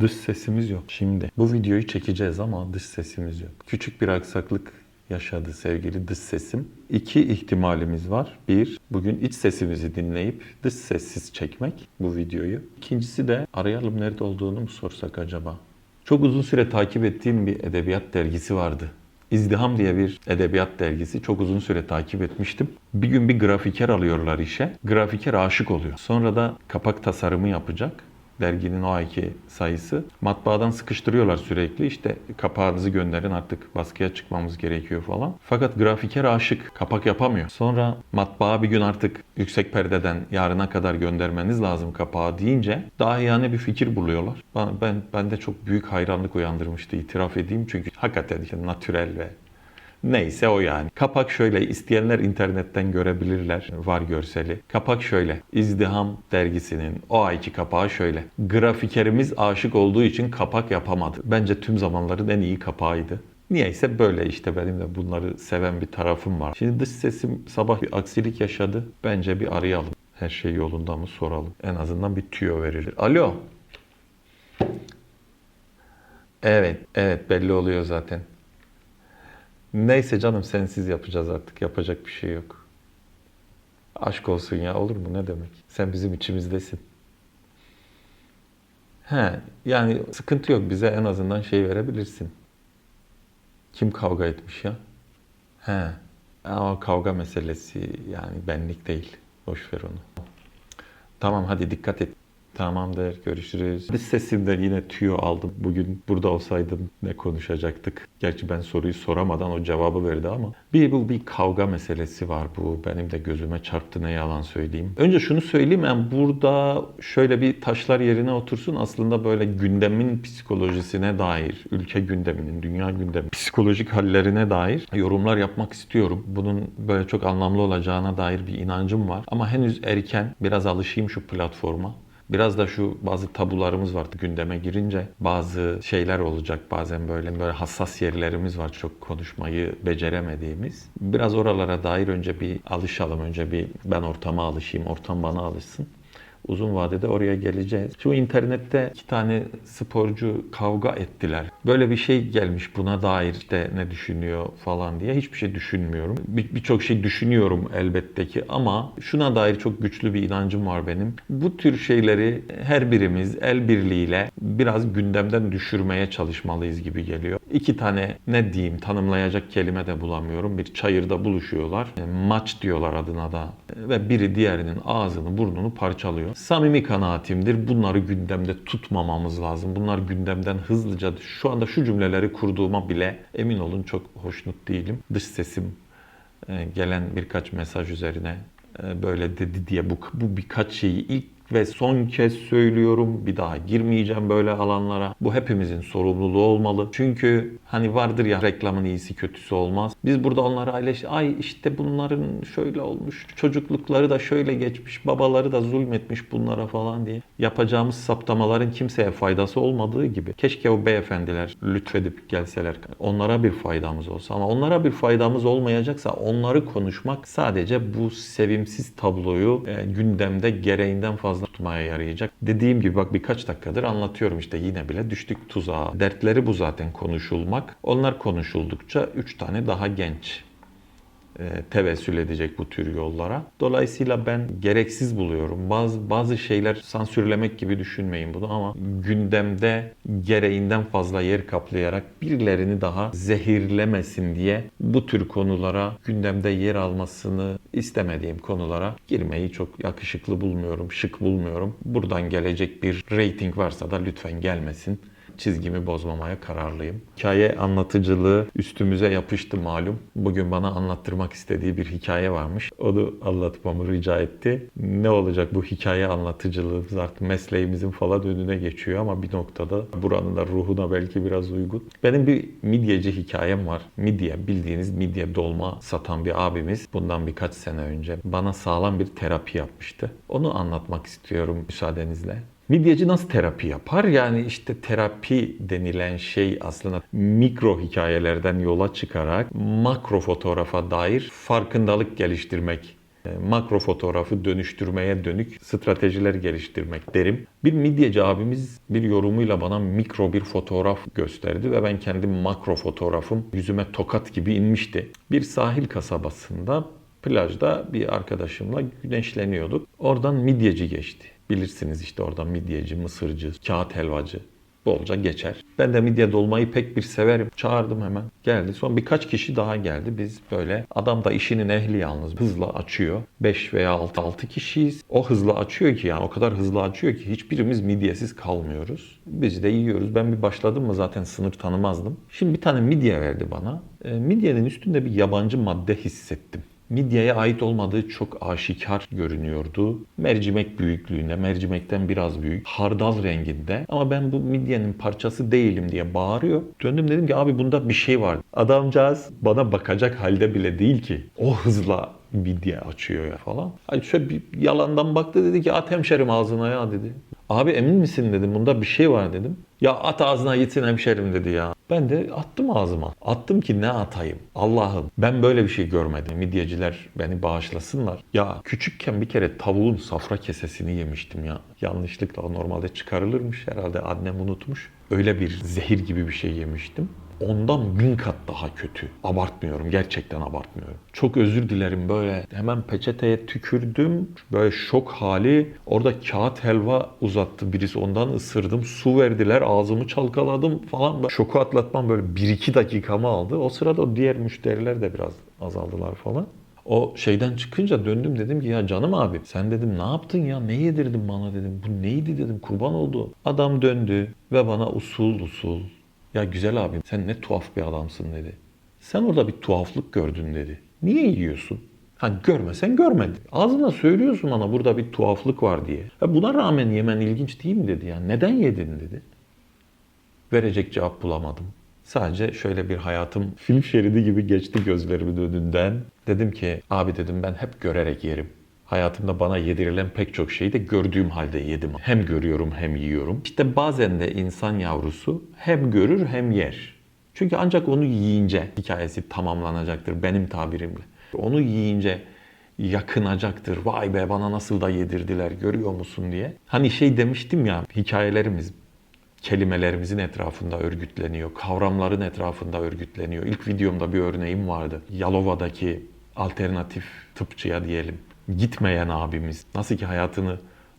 Dış sesimiz yok şimdi. Bu videoyu çekeceğiz ama dış sesimiz yok. Küçük bir aksaklık yaşadı sevgili dış sesim. İki ihtimalimiz var. Bir, bugün iç sesimizi dinleyip dış sessiz çekmek bu videoyu. İkincisi de arayalım nerede olduğunu mu sorsak acaba? Çok uzun süre takip ettiğim bir edebiyat dergisi vardı. İzdiham diye bir edebiyat dergisi. Çok uzun süre takip etmiştim. Bir gün bir grafiker alıyorlar işe. Grafiker aşık oluyor. Sonra da kapak tasarımı yapacak derginin o ayki sayısı. Matbaadan sıkıştırıyorlar sürekli. İşte kapağınızı gönderin artık baskıya çıkmamız gerekiyor falan. Fakat grafiker aşık. Kapak yapamıyor. Sonra matbaa bir gün artık yüksek perdeden yarına kadar göndermeniz lazım kapağı deyince daha yani bir fikir buluyorlar. Ben, ben, bende çok büyük hayranlık uyandırmıştı itiraf edeyim. Çünkü hakikaten natürel ve Neyse o yani. Kapak şöyle. isteyenler internetten görebilirler. Var görseli. Kapak şöyle. İzdiham dergisinin o ayki kapağı şöyle. Grafikerimiz aşık olduğu için kapak yapamadı. Bence tüm zamanların en iyi kapağıydı. Niyeyse böyle işte benim de bunları seven bir tarafım var. Şimdi dış sesim sabah bir aksilik yaşadı. Bence bir arayalım. Her şey yolunda mı soralım. En azından bir tüyo verir. Alo. Evet, evet belli oluyor zaten. Neyse canım sensiz yapacağız artık. Yapacak bir şey yok. Aşk olsun ya olur mu ne demek? Sen bizim içimizdesin. He yani sıkıntı yok bize en azından şey verebilirsin. Kim kavga etmiş ya? He. Ama kavga meselesi yani benlik değil. Boş ver onu. Tamam hadi dikkat et. Tamamdır görüşürüz. Dış sesimden yine tüyo aldım. Bugün burada olsaydım ne konuşacaktık? Gerçi ben soruyu soramadan o cevabı verdi ama. Bir bu bir kavga meselesi var bu. Benim de gözüme çarptı ne yalan söyleyeyim. Önce şunu söyleyeyim yani burada şöyle bir taşlar yerine otursun. Aslında böyle gündemin psikolojisine dair, ülke gündeminin, dünya gündemi, psikolojik hallerine dair yorumlar yapmak istiyorum. Bunun böyle çok anlamlı olacağına dair bir inancım var. Ama henüz erken biraz alışayım şu platforma. Biraz da şu bazı tabularımız vardı gündeme girince bazı şeyler olacak bazen böyle böyle hassas yerlerimiz var çok konuşmayı beceremediğimiz. Biraz oralara dair önce bir alışalım önce bir ben ortama alışayım ortam bana alışsın. Uzun vadede oraya geleceğiz. Şu internette iki tane sporcu kavga ettiler. Böyle bir şey gelmiş buna dair işte ne düşünüyor falan diye. Hiçbir şey düşünmüyorum. Bir- Birçok şey düşünüyorum elbette ki ama şuna dair çok güçlü bir inancım var benim. Bu tür şeyleri her birimiz el birliğiyle biraz gündemden düşürmeye çalışmalıyız gibi geliyor. İki tane ne diyeyim tanımlayacak kelime de bulamıyorum. Bir çayırda buluşuyorlar. E, Maç diyorlar adına da. E, Ve biri diğerinin ağzını burnunu parçalıyor. Samimi kanaatimdir. Bunları gündemde tutmamamız lazım. Bunlar gündemden hızlıca şu anda şu cümleleri kurduğuma bile emin olun çok hoşnut değilim. Dış sesim e, gelen birkaç mesaj üzerine e, böyle dedi diye bu, bu birkaç şeyi ilk ve son kez söylüyorum. Bir daha girmeyeceğim böyle alanlara. Bu hepimizin sorumluluğu olmalı. Çünkü hani vardır ya reklamın iyisi kötüsü olmaz. Biz burada onlara aileş ay işte bunların şöyle olmuş. Çocuklukları da şöyle geçmiş. Babaları da zulmetmiş bunlara falan diye. Yapacağımız saptamaların kimseye faydası olmadığı gibi. Keşke o beyefendiler lütfedip gelseler. Onlara bir faydamız olsa ama onlara bir faydamız olmayacaksa onları konuşmak sadece bu sevimsiz tabloyu e, gündemde gereğinden fazla tutmaya yarayacak. Dediğim gibi bak birkaç dakikadır anlatıyorum işte yine bile düştük tuzağa. Dertleri bu zaten konuşulmak. Onlar konuşuldukça 3 tane daha genç tevessül edecek bu tür yollara. Dolayısıyla ben gereksiz buluyorum. Bazı bazı şeyler sansürlemek gibi düşünmeyin bunu ama gündemde gereğinden fazla yer kaplayarak birilerini daha zehirlemesin diye bu tür konulara gündemde yer almasını istemediğim konulara girmeyi çok yakışıklı bulmuyorum, şık bulmuyorum. Buradan gelecek bir rating varsa da lütfen gelmesin çizgimi bozmamaya kararlıyım. Hikaye anlatıcılığı üstümüze yapıştı malum. Bugün bana anlattırmak istediği bir hikaye varmış. Onu anlatmamı rica etti. Ne olacak bu hikaye anlatıcılığımız artık mesleğimizin falan önüne geçiyor ama bir noktada buranın da ruhuna belki biraz uygun. Benim bir midyeci hikayem var. Midye, bildiğiniz midye dolma satan bir abimiz bundan birkaç sene önce bana sağlam bir terapi yapmıştı. Onu anlatmak istiyorum müsaadenizle. Midyeci nasıl terapi yapar? Yani işte terapi denilen şey aslında mikro hikayelerden yola çıkarak makro fotoğrafa dair farkındalık geliştirmek E, makro fotoğrafı dönüştürmeye dönük stratejiler geliştirmek derim. Bir midyeci abimiz bir yorumuyla bana mikro bir fotoğraf gösterdi ve ben kendi makro fotoğrafım yüzüme tokat gibi inmişti. Bir sahil kasabasında plajda bir arkadaşımla güneşleniyorduk. Oradan midyeci geçti. Bilirsiniz işte oradan midyeci, mısırcı, kağıt helvacı bolca geçer. Ben de midye dolmayı pek bir severim. Çağırdım hemen. Geldi. Son birkaç kişi daha geldi. Biz böyle adam da işinin ehli yalnız hızla açıyor. 5 veya 6 6 kişiyiz. O hızla açıyor ki yani o kadar hızlı açıyor ki hiçbirimiz midyesiz kalmıyoruz. Biz de yiyoruz. Ben bir başladım mı zaten sınır tanımazdım. Şimdi bir tane midye verdi bana. E, midyenin üstünde bir yabancı madde hissettim. Midyeye ait olmadığı çok aşikar görünüyordu. Mercimek büyüklüğünde, mercimekten biraz büyük, hardal renginde. Ama ben bu midyenin parçası değilim diye bağırıyor. Döndüm dedim ki abi bunda bir şey var. Adamcağız bana bakacak halde bile değil ki. O hızla midye açıyor ya falan. Hani şöyle bir yalandan baktı dedi ki at hemşerim ağzına ya dedi. Abi emin misin dedim bunda bir şey var dedim. Ya at ağzına gitsin hemşerim dedi ya. Ben de attım ağzıma. Attım ki ne atayım? Allah'ım ben böyle bir şey görmedim. Midyeciler beni bağışlasınlar. Ya küçükken bir kere tavuğun safra kesesini yemiştim ya. Yanlışlıkla normalde çıkarılırmış herhalde annem unutmuş. Öyle bir zehir gibi bir şey yemiştim. Ondan bin kat daha kötü. Abartmıyorum. Gerçekten abartmıyorum. Çok özür dilerim böyle. Hemen peçeteye tükürdüm. Böyle şok hali. Orada kağıt helva uzattı birisi. Ondan ısırdım. Su verdiler. Ağzımı çalkaladım falan. Şoku atlatmam böyle 1-2 dakikamı aldı. O sırada diğer müşteriler de biraz azaldılar falan. O şeyden çıkınca döndüm dedim ki ya canım abi sen dedim ne yaptın ya ne yedirdin bana dedim bu neydi dedim kurban oldu. Adam döndü ve bana usul usul ya güzel abi sen ne tuhaf bir adamsın dedi. Sen orada bir tuhaflık gördün dedi. Niye yiyorsun? Ha görmesen görmedin. Ağzına söylüyorsun bana burada bir tuhaflık var diye. Ha buna rağmen yemen ilginç değil mi dedi ya. Neden yedin dedi. Verecek cevap bulamadım. Sadece şöyle bir hayatım film şeridi gibi geçti gözlerimin önünden. Dedim ki abi dedim ben hep görerek yerim. Hayatımda bana yedirilen pek çok şeyi de gördüğüm halde yedim. Hem görüyorum hem yiyorum. İşte bazen de insan yavrusu hem görür hem yer. Çünkü ancak onu yiyince hikayesi tamamlanacaktır benim tabirimle. Onu yiyince yakınacaktır. Vay be bana nasıl da yedirdiler görüyor musun diye. Hani şey demiştim ya hikayelerimiz kelimelerimizin etrafında örgütleniyor. Kavramların etrafında örgütleniyor. İlk videomda bir örneğim vardı. Yalova'daki alternatif tıpçıya diyelim. Gitmeyen abimiz nasıl ki hayatını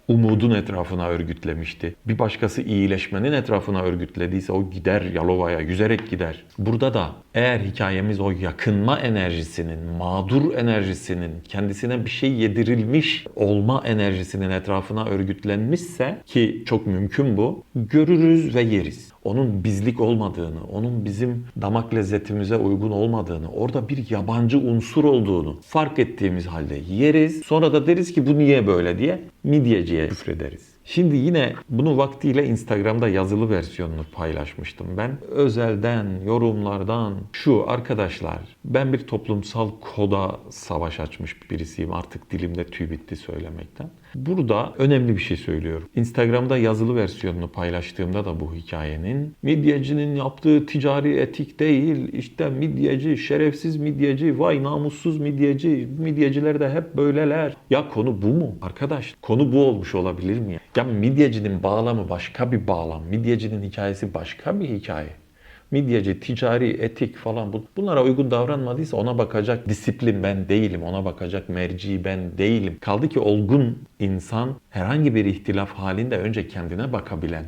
umudun etrafına örgütlemişti. Bir başkası iyileşmenin etrafına örgütlediyse o gider Yalova'ya, yüzerek gider. Burada da eğer hikayemiz o yakınma enerjisinin, mağdur enerjisinin, kendisine bir şey yedirilmiş olma enerjisinin etrafına örgütlenmişse ki çok mümkün bu, görürüz ve yeriz. Onun bizlik olmadığını, onun bizim damak lezzetimize uygun olmadığını, orada bir yabancı unsur olduğunu fark ettiğimiz halde yeriz. Sonra da deriz ki bu niye böyle diye midyeciye küfrederiz. Şimdi yine bunu vaktiyle Instagram'da yazılı versiyonunu paylaşmıştım ben. Özelden, yorumlardan şu arkadaşlar ben bir toplumsal koda savaş açmış birisiyim. Artık dilimde tüy bitti söylemekten. Burada önemli bir şey söylüyorum. Instagram'da yazılı versiyonunu paylaştığımda da bu hikayenin midyecinin yaptığı ticari etik değil. İşte midyeci, şerefsiz midyeci, vay namussuz midyeci, midyeciler de hep böyleler. Ya konu bu mu? Arkadaş konu bu olmuş olabilir mi ya? Midyecinin bağlamı başka bir bağlam. Midyecinin hikayesi başka bir hikaye. Midyeci, ticari, etik falan bu- bunlara uygun davranmadıysa ona bakacak disiplin ben değilim, ona bakacak merci ben değilim. Kaldı ki olgun insan herhangi bir ihtilaf halinde önce kendine bakabilen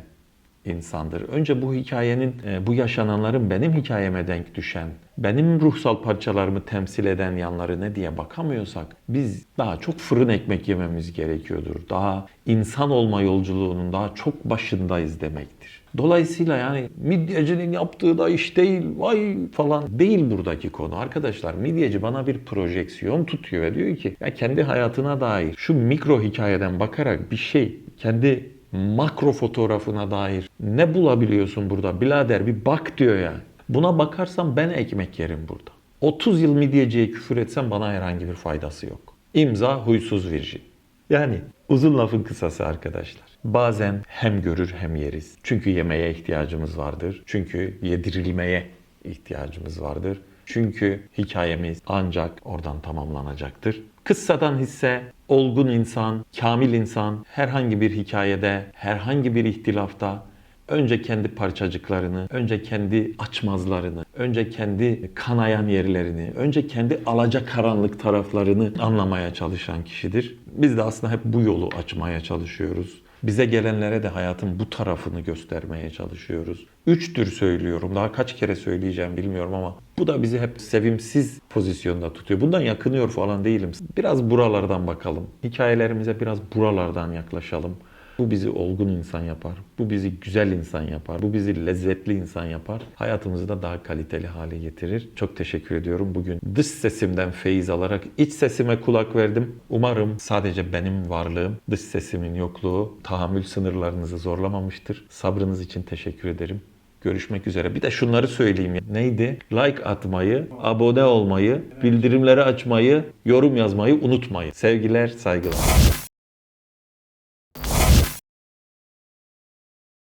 insandır. Önce bu hikayenin, e, bu yaşananların benim hikayeme denk düşen, benim ruhsal parçalarımı temsil eden yanları ne diye bakamıyorsak biz daha çok fırın ekmek yememiz gerekiyordur. Daha insan olma yolculuğunun daha çok başındayız demektir. Dolayısıyla yani midyecinin yaptığı da iş değil, vay falan değil buradaki konu. Arkadaşlar midyeci bana bir projeksiyon tutuyor ve diyor ki ya kendi hayatına dair şu mikro hikayeden bakarak bir şey kendi makro fotoğrafına dair ne bulabiliyorsun burada birader bir bak diyor yani. Buna bakarsam ben ekmek yerim burada. 30 yıl midyeciye küfür etsem bana herhangi bir faydası yok. İmza huysuz virjin. Yani uzun lafın kısası arkadaşlar. Bazen hem görür hem yeriz. Çünkü yemeye ihtiyacımız vardır. Çünkü yedirilmeye ihtiyacımız vardır. Çünkü hikayemiz ancak oradan tamamlanacaktır. Kıssadan hisse, olgun insan, kamil insan herhangi bir hikayede, herhangi bir ihtilafta önce kendi parçacıklarını, önce kendi açmazlarını, önce kendi kanayan yerlerini, önce kendi alacakaranlık taraflarını anlamaya çalışan kişidir. Biz de aslında hep bu yolu açmaya çalışıyoruz. Bize gelenlere de hayatın bu tarafını göstermeye çalışıyoruz. Üç tür söylüyorum. Daha kaç kere söyleyeceğim bilmiyorum ama bu da bizi hep sevimsiz pozisyonda tutuyor. Bundan yakınıyor falan değilim. Biraz buralardan bakalım. Hikayelerimize biraz buralardan yaklaşalım. Bu bizi olgun insan yapar. Bu bizi güzel insan yapar. Bu bizi lezzetli insan yapar. Hayatımızı da daha kaliteli hale getirir. Çok teşekkür ediyorum. Bugün dış sesimden feyiz alarak iç sesime kulak verdim. Umarım sadece benim varlığım, dış sesimin yokluğu tahammül sınırlarınızı zorlamamıştır. Sabrınız için teşekkür ederim. Görüşmek üzere. Bir de şunları söyleyeyim. Neydi? Like atmayı, abone olmayı, bildirimleri açmayı, yorum yazmayı unutmayın. Sevgiler, saygılar.